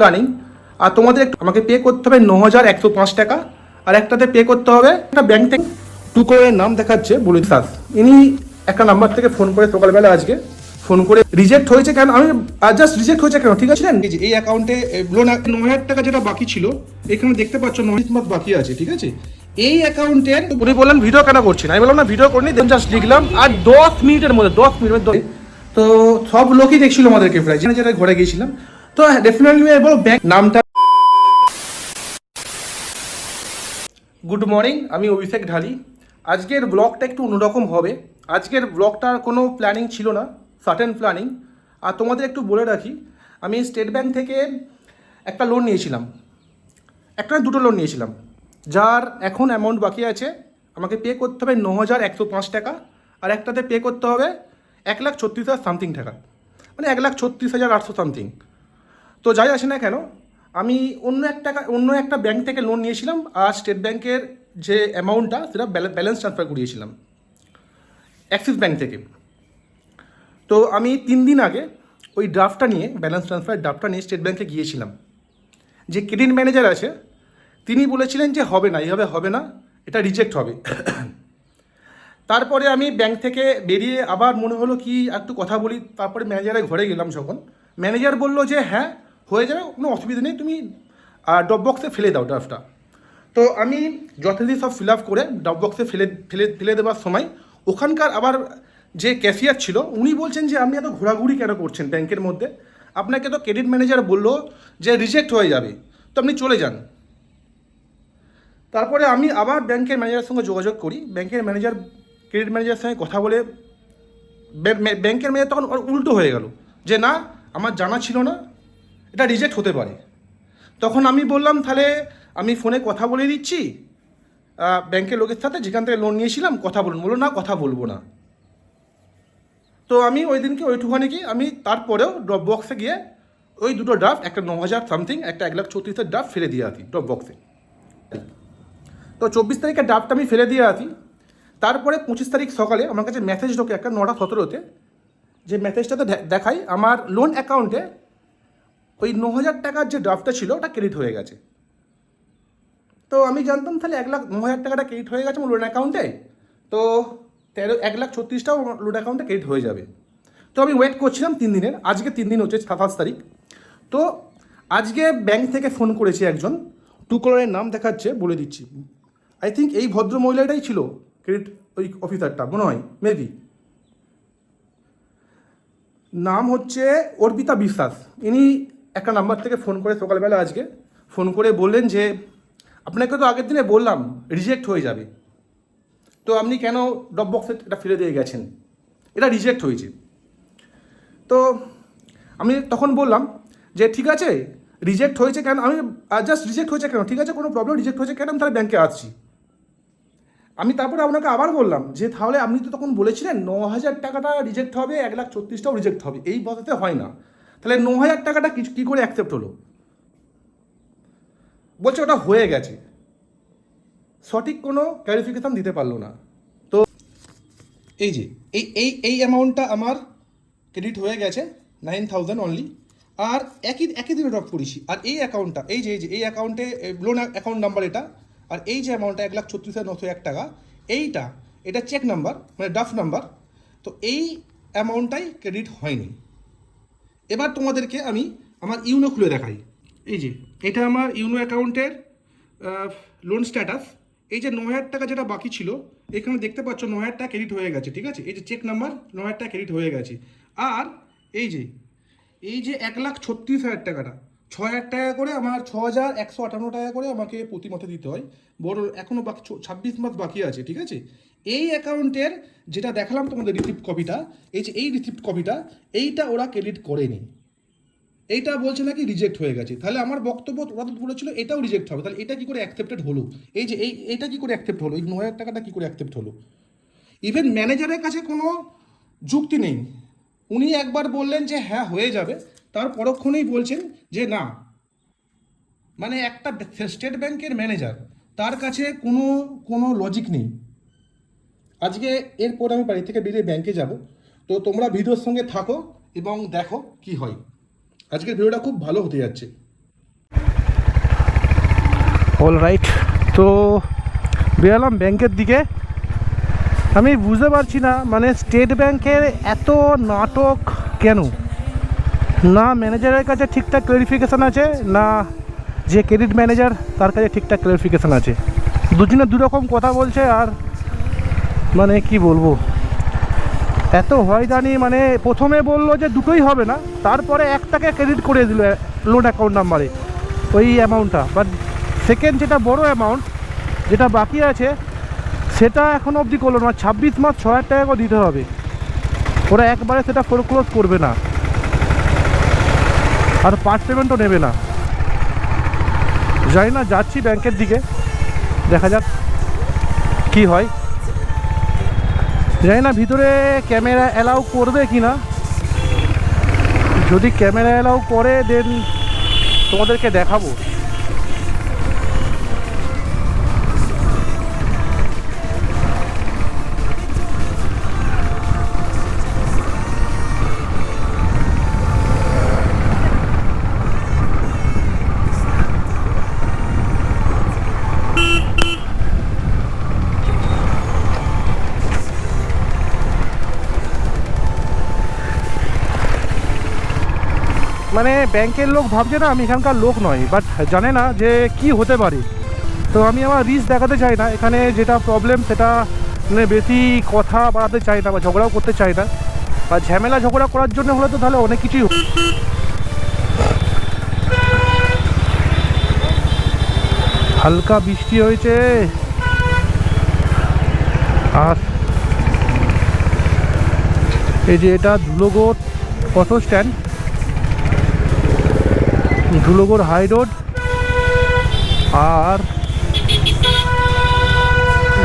Planning আর তোমাদের একটু আমাকে পে করতে হবে ন হাজার একশো পাঁচ টাকা। আর একটাতে পে করতে হবে একটা ব্যাংক থেকে টু করে নাম দেখাচ্ছে বলে দাস ইনি একটা নাম্বার থেকে ফোন করে সকালবেলা আজকে ফোন করে রিজেক্ট হয়েছে কেন? আমি জাস্ট রিজেক্ট হয়েছে কেন? ঠিক আছে এই অ্যাকাউন্টে লোন ন হাজার টাকা যেটা বাকি ছিল এখানে দেখতে পাচ্ছ ন মাস বাকি আছে ঠিক আছে? এই অ্যাকাউন্টের উনি বললেন ভিডিও কেন করছেন? আমি বললাম না ভিডিও করিনি জাস্ট লিখলাম। আর দশ মিনিটের মধ্যে দশ মিনিটের তো সব লোকই দেখছিল আমাদেরকে প্রায়। যেটা ঘরে গিয়েছিলাম তো ডেফিনেটলি বলো ব্যাংক নামটা গুড মর্নিং আমি অভিষেক ঢালি। আজকের ব্লগটা একটু অন্যরকম হবে। আজকের ব্লগটার কোনো প্ল্যানিং ছিল না সার্টেন প্ল্যানিং আর তোমাদের একটু বলে রাখি, আমি স্টেট ব্যাংক থেকে একটা লোন নিয়েছিলাম। একটা দুটো লোন নিয়েছিলাম। যার এখন অ্যামাউন্ট বাকি আছে। আমাকে পে করতে হবে ন হাজার একশো পাঁচ টাকা। আর একটাতে পে করতে হবে এক লাখ ছত্রিশ হাজার সামথিং টাকা। মানে এক লাখ ছত্রিশ হাজার আটশো সামথিং তো যাই আসে না কেন, আমি অন্য একটা অন্য একটা ব্যাংক থেকে লোন নিয়েছিলাম আর স্টেট ব্যাংকের যে অ্যামাউন্টটা সেটা ব্যালেন্স ট্রান্সফার করিয়েছিলাম অ্যাক্সিস ব্যাংক থেকে। তো আমি তিন দিন আগে ওই ড্রাফটটা নিয়ে ব্যালেন্স ট্রান্সফার ড্রাফটটা নিয়ে স্টেট ব্যাংকে গিয়েছিলাম। যে ক্রেডিট ম্যানেজার আছে, তিনি বলেছিলেন যে হবে না, এইভাবে হবে না, এটা রিজেক্ট হবে। তারপরে আমি ব্যাংক থেকে বেরিয়ে আবার মনে হলো কি, একটু কথা বলি, তারপরে ম্যানেজারের ঘরে গেলাম যখন। ম্যানেজার বলল যে হ্যাঁ হয়ে যাবে, কোনো অসুবিধা নেই। তুমি ড্রপ বক্সে ফেলে দাও ড্রাফটটা তো আমি যথারীতি সব ফিল আপ করে ড্রপ বক্সে ফেলে ফেলে ফেলে দেওয়ার সময় ওখানকার আবার যে ক্যাশিয়ার ছিল, উনি বলছেন যে আপনি এত ঘোরাঘুরি কেন করছেন ব্যাংকের মধ্যে? আপনাকে তো ক্রেডিট ম্যানেজার বলল যে রিজেক্ট হয়ে যাবে। তো আপনি চলে যান। তারপরে আমি আবার ব্যাংকের ম্যানেজারের সঙ্গে যোগাযোগ করি। ব্যাংকের ম্যানেজার ক্রেডিট ম্যানেজারের সঙ্গে কথা বলে ব্যাং- ব্যাং- ব্যাংকের ম্যানেজার তখন উল্টো হয়ে গেল যে, না, আমার জানা ছিল না। এটা রিজেক্ট হতে পারে। তখন আমি বললাম, তাহলে আমি ফোনে কথা বলে দিচ্ছি। ব্যাংকের লোকের সাথে যেখান থেকে লোন নিয়েছিলাম, কথা বলুন। বলল, না, কথা বলব না। তো আমি ওই দিনকে ওইটুখানি কি, আমি তারপরেও ড্রপ বক্সে গিয়ে ওই দুটো ড্রাফট একটা ন হাজার সামথিং একটা এক লাখ চৌত্রিশের ড্রাফট ফেলে দিয়ে আসি ড্রপ বক্সে তো চব্বিশ তারিখের ড্রাফট আমি ফেলে দিয়ে আসি। তারপরে পঁচিশ তারিখ সকালে আমার কাছে মেসেজ ঢোকে একটা নটা সতেরোতে। যে মেসেজটাতে দেখাই, আমার লোন অ্যাকাউন্টে ওই ন হাজার টাকার যে ড্রাফটটা ছিল, ওটা ক্রেডিট হয়ে গেছে। তো আমি জানতাম তাহলে এক লাখ ন হাজার টাকাটা ক্রেডিট হয়ে গেছে আমার লোন অ্যাকাউন্টে তো তেরো, এক লাখ ছত্রিশটাও লোন অ্যাকাউন্টে ক্রেডিট হয়ে যাবে। তো আমি ওয়েট করছিলাম তিন দিনের, আজকে তিন দিন হচ্ছে সাতাশ তারিখ। তো আজকে ব্যাংক থেকে ফোন করেছে একজন টু কলারের নাম দেখাচ্ছে, বলে দিচ্ছি। আই থিঙ্ক এই ভদ্র মহিলাটাই ছিল ক্রেডিট ওই অফিসারটা মনে হয় মেবি নাম হচ্ছে অর্পিতা বিশ্বাস। ইনি একটা নাম্বার থেকে ফোন করে সকালবেলা আজকে ফোন করে বললেন যে, আপনাকে তো আগের দিনে বললাম রিজেক্ট হয়ে যাবে। তো আপনি কেন ড্রপ বক্সে এটা ফিরে দিয়ে গেছেন? এটা রিজেক্ট হয়েছে। তো আমি তখন বললাম যে, ঠিক আছে রিজেক্ট হয়েছে কেন? আমি জাস্ট রিজেক্ট হয়েছে কেন? ঠিক আছে, কোনো প্রবলেম রিজেক্ট হয়েছে কেন? আমি তাহলে ব্যাংকে আসছি। আমি তারপরে আপনাকে আবার বললাম যে, তাহলে আপনি তো তখন বলেছিলেন, ন হাজার টাকাটা রিজেক্ট হবে, এক লাখ ছত্রিশটাও রিজেক্ট হবে। এই বসাতে হয় না। তাহলে ন হাজার টাকাটা কি করে অ্যাকসেপ্ট হলো? বলছে ওটা হয়ে গেছে। সঠিক কোনো ক্লারিফিকেশান দিতে পারল না। তো এই যে, এই এই এই অ্যামাউন্টটা আমার ক্রেডিট হয়ে গেছে নাইন থাউজেন্ড অনলি আর একই একই দিনে ড্রপ করেছি। আর এই অ্যাকাউন্টটা এই যে এই যে, এই অ্যাকাউন্টে লোন অ্যাকাউন্ট নাম্বার এটা। আর এই যে অ্যামাউন্টটা এক লাখ ছত্রিশ হাজার নশো এক টাকা, এইটা, এটা চেক নাম্বার মানে ডাফ নাম্বার তো এই অ্যামাউন্টটাই ক্রেডিট হয়নি। এবার তোমাদেরকে আমি আমার ইউনো খুলে দেখাই। এই যে, এটা আমার ইউনো অ্যাকাউন্টের লোন স্ট্যাটাস এই যে ন হাজার টাকা যেটা বাকি ছিল, এখানে দেখতে পাচ্ছ ন হাজার টাকা ক্রেডিট হয়ে গেছে, ঠিক আছে? এই যে চেক নাম্বার ন হাজার টাকা ক্রেডিট হয়ে গেছে। আর এই যে এই যে এক লাখ ছত্রিশ হাজার টাকাটা ছ হাজার টাকা করে আমার ছ হাজার একশো আটান্ন টাকা করে আমাকে প্রতি মাসে দিতে হয়। বড় এখনও বাকি ছাব্বিশ মাস বাকি আছে, ঠিক আছে? এই অ্যাকাউন্টের যেটা দেখালাম তোমাদের রিসিপ্ট কপিটা এই যে এই রিসিপ্ট কপিটা এইটা ওরা ক্রেডিট করেনি। এইটা বলছে নাকি রিজেক্ট হয়ে গেছে। তাহলে আমার বক্তব্য ওরা তো বলেছিল এটাও রিজেক্ট হবে। তাহলে এটা কি করে অ্যাকসেপ্টেড হলো? এই যে এই এটা কি করে অ্যাকসেপ্ট হলো? এই ন হাজার টাকাটা কী করে অ্যাকসেপ্ট হলো? ইভেন ম্যানেজারের কাছে কোনো যুক্তি নেই। উনি একবার বললেন যে হ্যাঁ হয়ে যাবে। তার পরক্ষণেই বলছেন যে না মানে একটা স্টেট ব্যাংকের ম্যানেজার, তার কাছে কোনো কোনো লজিক নেই। আজকে এরপর আমি বাড়ি থেকে বেরিয়ে ব্যাংকে যাব। তো তোমরা ভিডিওর সঙ্গে থাকো এবং দেখো কি হয়। আজকের ভিডিওটা খুব ভালো হতে যাচ্ছে। অল রাইট তো বেরালাম ব্যাংকের দিকে। আমি বুঝতে পারছি না মানে স্টেট ব্যাংকের এত নাটক কেন? না ম্যানেজারের কাছে ঠিকঠাক ক্লারিফিকেশান আছে, না যে ক্রেডিট ম্যানেজার তার কাছে ঠিকঠাক ক্লারিফিকেশান আছে। দুজনে দুরকম কথা বলছে আর মানে কি বলব? এত হয়রানি মানে প্রথমে বলল যে দুটোই হবে না, তারপরে একটাকে ক্রেডিট করে দিল লোন অ্যাকাউন্ট নাম্বারে ওই অ্যামাউন্টটা বাট সেকেন্ড যেটা বড় অ্যামাউন্ট যেটা বাকি আছে, সেটা এখন অবধি করল না। ছাব্বিশ মাস ছ হাজার টাকা করে দিতে হবে। ওরা একবারে সেটা ফোরক্লোজ করবে না। আর পার্ট পেমেন্টও নেবে না। যাই না, যাচ্ছি ব্যাংকের দিকে। দেখা যাক কি হয়। জানি না, ভিতরে ক্যামেরা অ্যালাউ করবে কি না? যদি ক্যামেরা অ্যালাউ করে দেন তোমাদেরকে দেখাবো। মানে ব্যাংকের লোক ভাবছে না আমি এখানকার লোক নয় বাট জানে না যে কি হতে পারে। তো আমি আমার রিস্ক দেখাতে চাই না, এখানে যেটা প্রবলেম সেটা মানে বেশি কথা বাড়াতে চাই না বা ঝগড়াও করতে চাই না। আর ঝামেলা ঝগড়া করার জন্য হলে তো তাহলে অনেক কিছুই। হালকা বৃষ্টি হয়েছে। আর এই যে এটা Dhulagarh auto stand Dhulagarh high road আর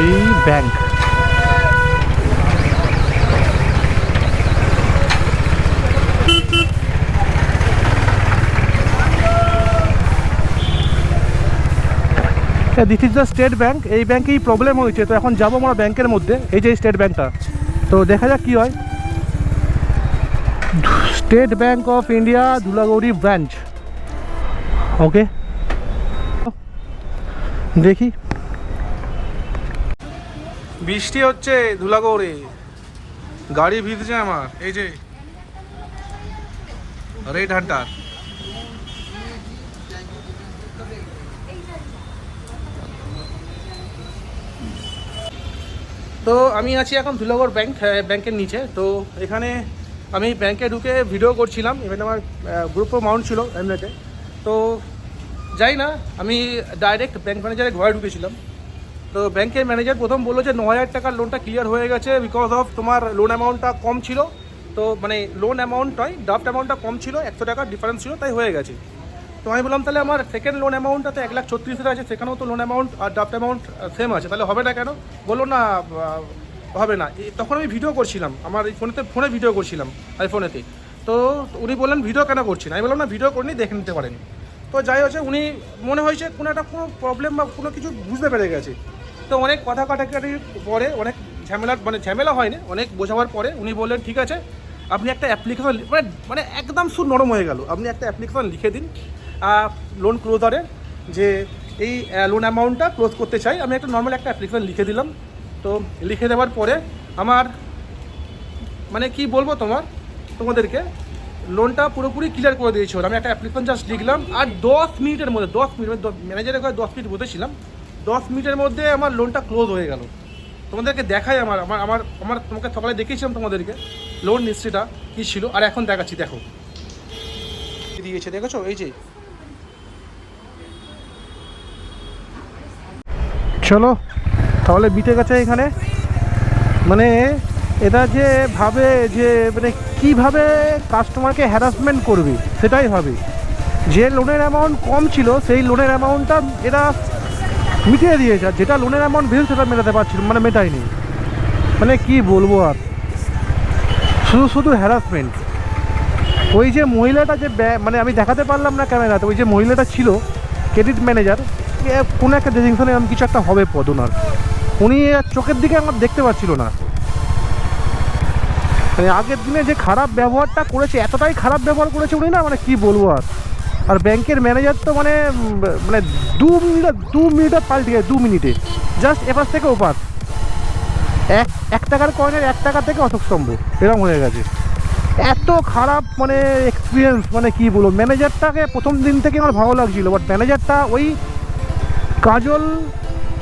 এই bank. This is the state bank এই ব্যাঙ্কেই প্রবলেম হয়েছে। তো এখন যাব আমরা ব্যাংকের মধ্যে। এই যে স্টেট ব্যাঙ্কটা তো দেখা যাক কী হয়। State bank of India, Dhulagori branch. Okay. দেখি। বৃষ্টি হচ্ছে, ধুলাগৌড়ে। গাড়ি ভিজছে আমার। এই যে। Red hunter. তো আমি আছি এখন ধুলাগড় ব্যাংক ব্যাংকের নিচে। তো এখানে আমি ব্যাংকে ঢুকে ভিডিও করছিলাম। ইভেন আমার গ্রুপও মাউন্ট ছিল এমনিতে তো যাই না, আমি ডাইরেক্ট ব্যাংক ম্যানেজারের ঘরে ঢুকেছিলাম। তো ব্যাংকের ম্যানেজার প্রথম বলল যে ন হাজার টাকার লোনটা ক্লিয়ার হয়ে গেছে বিকজ অফ তোমার লোন অ্যামাউন্টটা কম ছিল। তো মানে লোন অ্যামাউন্ট নয় ড্রাফট অ্যামাউন্টটা কম ছিল, একশো টাকার ডিফারেন্স ছিল, তাই হয়ে গেছে। তো আমি বললাম, তাহলে আমার সেকেন্ড লোন অ্যামাউন্টটা তো এক লাখ ছত্রিশ হাজার আছে, সেখানেও তো লোন অ্যামাউন্ট আর ড্রাফট অ্যামাউন্ট সেম আছে, তাহলে হবে না কেন? বলল, না হবে না। তখন আমি ভিডিও করছিলাম, আমার এই ফোনেতে ফোনে ভিডিও করছিলাম আইফোনেতে তো উনি বললেন, ভিডিও কেন করছেন আমি বললাম, না, ভিডিও করিনি, দেখে নিতে পারেন। তো যাই হচ্ছে উনি মনে হয়েছে কোনো একটা কোনো প্রবলেম বা কোনো কিছু বুঝতে পেরে গেছে। তো অনেক কথা কাটাকাটির পরে, অনেক ঝামেলা মানে ঝামেলা হয়নি, অনেক বোঝাবার পরে উনি বললেন, ঠিক আছে, আপনি একটা অ্যাপ্লিকেশন মানে মানে একদম সুর নরম হয়ে গেল। আপনি একটা অ্যাপ্লিকেশন লিখে দিন লোন ক্লোজারে যে এই লোন অ্যামাউন্টটা ক্লোজ করতে চাই। আমি একটা নর্মাল একটা অ্যাপ্লিকেশন লিখে দিলাম। তো লিখে দেওয়ার পরে আমার মানে কি বলব তোমার? তোমাদেরকে লোনটা পুরোপুরি ক্লিয়ার করে দিয়েছিল আমি একটা অ্যাপ্লিকেশন জাস্ট লিখলাম, আর দশ মিনিটের মধ্যে, দশ মিনিট ম্যানেজারের ঘরে দশ মিনিট বসেছিলাম। দশ মিনিটের মধ্যে আমার লোনটা ক্লোজ হয়ে গেল। তোমাদেরকে দেখাই আমার আমার আমার আমার তোমাকে সকালে দেখিয়েছিলাম তোমাদেরকে লোন হিস্ট্রিটা কী ছিল, আর এখন দেখাচ্ছি, দেখো। দিয়েছে, দেখেছ? এই যে। চলো, তাহলে বিটে গেছে এখানে। মানে এরা যে ভাবে যে মানে কীভাবে কাস্টমারকে হ্যারাসমেন্ট করবে, সেটাই ভাবে। যে লোনের অ্যামাউন্ট কম ছিল, সেই লোনের অ্যামাউন্টটা এরা মিটিয়ে দিয়েছে। আর যেটা লোনের অ্যামাউন্ট বেশি, সেটা মেটাতে পারছিল মানে মেটায়নি। মানে কি বলব আর? শুধু শুধু হ্যারাসমেন্ট ওই যে মহিলাটা যে মানে আমি দেখাতে পারলাম না ক্যামেরাতে, ওই যে মহিলাটা ছিল ক্রেডিট ম্যানেজার কোনো একটা ডিসিশনে আমি কিছু একটা হবে পদ উনি চোখের দিকে আমার দেখতে পাচ্ছিল না। মানে আগের দিনে যে খারাপ ব্যবহারটা করেছে, এতটাই খারাপ ব্যবহার করেছে উনি না? মানে কি বলব আর? আর ব্যাংকের ম্যানেজার তো মানে মানে দু মিনিট, দু মিনিটে পাল্টে গেছে, দু মিনিটে। জাস্ট এপাশ থেকে ওপার এক এক টাকার কয়েনের এক টাকা থেকে অশোক স্তম্ভ। এরকম হয়ে গেছে। এত খারাপ মানে এক্সপিরিয়েন্স মানে কি বলব? ম্যানেজারটাকে প্রথম দিন থেকে আমার ভালো লাগছিল বাট ম্যানেজারটা ওই কাজল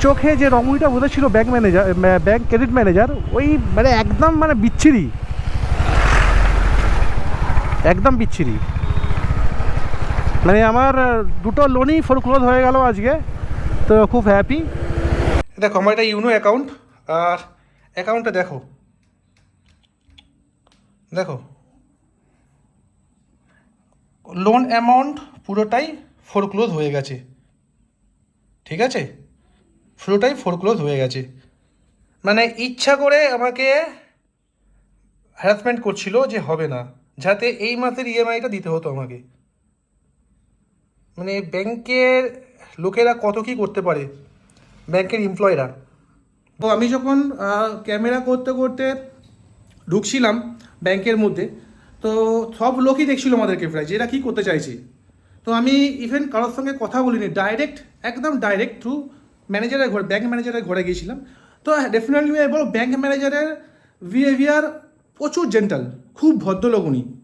চোখে যে রঙুইটা বোঝাচ্ছিল bank manager bank credit manager ওই মানে একদম মানে বিচ্ছিরি। একদম বিচ্ছিরি। মানে আমার দুটো লোনই ফোরক্লোজ হয়ে গেল আজকে, তো খুব হ্যাপি দেখো, আমার এটা ইউনো অ্যাকাউন্ট আর অ্যাকাউন্টটা দেখো। দেখো। লোন অ্যামাউন্ট পুরোটাই ফোরক্লোজ হয়ে গেছে। ঠিক আছে? পুরোটাই ফোরক্লোজ হয়ে গেছে। মানে ইচ্ছা করে আমাকে হ্যারাসমেন্ট করছিল যে হবে না। যাতে এই মাসের ইএমআইটা দিতে হতো আমাকে। মানে ব্যাংকের লোকেরা কত কী করতে পারে? ব্যাংকের এমপ্লয়িরা তো আমি যখন ক্যামেরা করতে করতে ঢুকছিলাম ব্যাংকের মধ্যে, তো সব লোকই দেখছিল আমাদেরকে প্রায়, যে এরা কী করতে চাইছে। তো আমি ইভেন কারোর সঙ্গে কথা বলিনি ডাইরেক্ট একদম ডাইরেক্ট থ্রু ম্যানেজারের ঘরে ব্যাংক ম্যানেজারের ঘরে গিয়েছিলাম। তো ডেফিনেটলি বলব ব্যাংক ম্যানেজারের বিহেভিয়ার প্রচুর জেন্টাল খুব ভদ্রলোক উনি।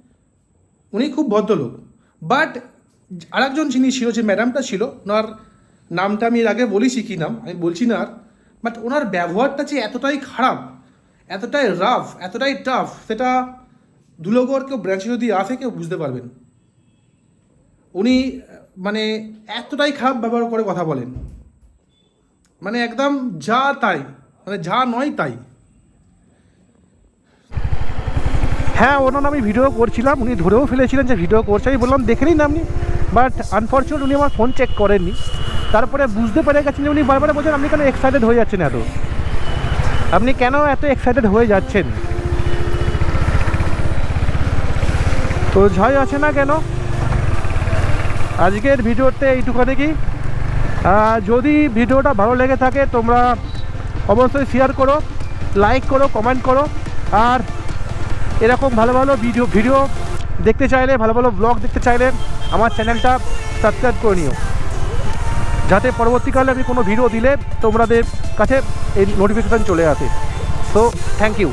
উনি খুব ভদ্রলোক। বাট আরেকজন যিনি ছিল, যে ম্যাডামটা ছিল, ওনার নামটা আমি এর আগে বলেছি কী নাম, আমি বলছি না আর। বাট ওনার ব্যবহারটা যে এতটাই খারাপ, এতটাই রাফ এতটাই টাফ সেটা ধুলোগড় কেউ ব্রাঞ্চে যদি আসে, কেউ বুঝতে পারবেন। উনি মানে এতটাই খারাপ ব্যবহার করে কথা বলেন। মানে একদম যা তাই মানে যা নয় তাই। হ্যাঁ ওনার আমি ভিডিও করছিলাম, উনি ধরেও ফেলেছিলেন যে ভিডিও করছে, আমি বললাম, দেখে নিন আপনি। বাট আনফর্চুনেট উনি আমার ফোন চেক করেননি। তারপরে বুঝতে পেরে গেছেন যে উনি বারবার বলছেন, আপনি কেন এক্সাইটেড হয়ে যাচ্ছেন এত? আপনি কেন এত এক্সাইটেড হয়ে যাচ্ছেন? তো ঝয় আছে না কেন? আজকের ভিডিওতে এইটুকু দেখি যদি ভিডিওটা ভালো লেগে থাকে, তোমরা অবশ্যই শেয়ার করো লাইক করো কমেন্ট করো, আর এরকম ভালো ভালো ভিডিও ভিডিও দেখতে চাইলে, ভালো ভালো ব্লগ দেখতে চাইলে আমার চ্যানেলটা সাবস্ক্রাইব করে নিও। যাতে পরবর্তীকালে আমি কোনো ভিডিও দিলে তোমাদের কাছে এই নোটিফিকেশান চলে আসে। So thank you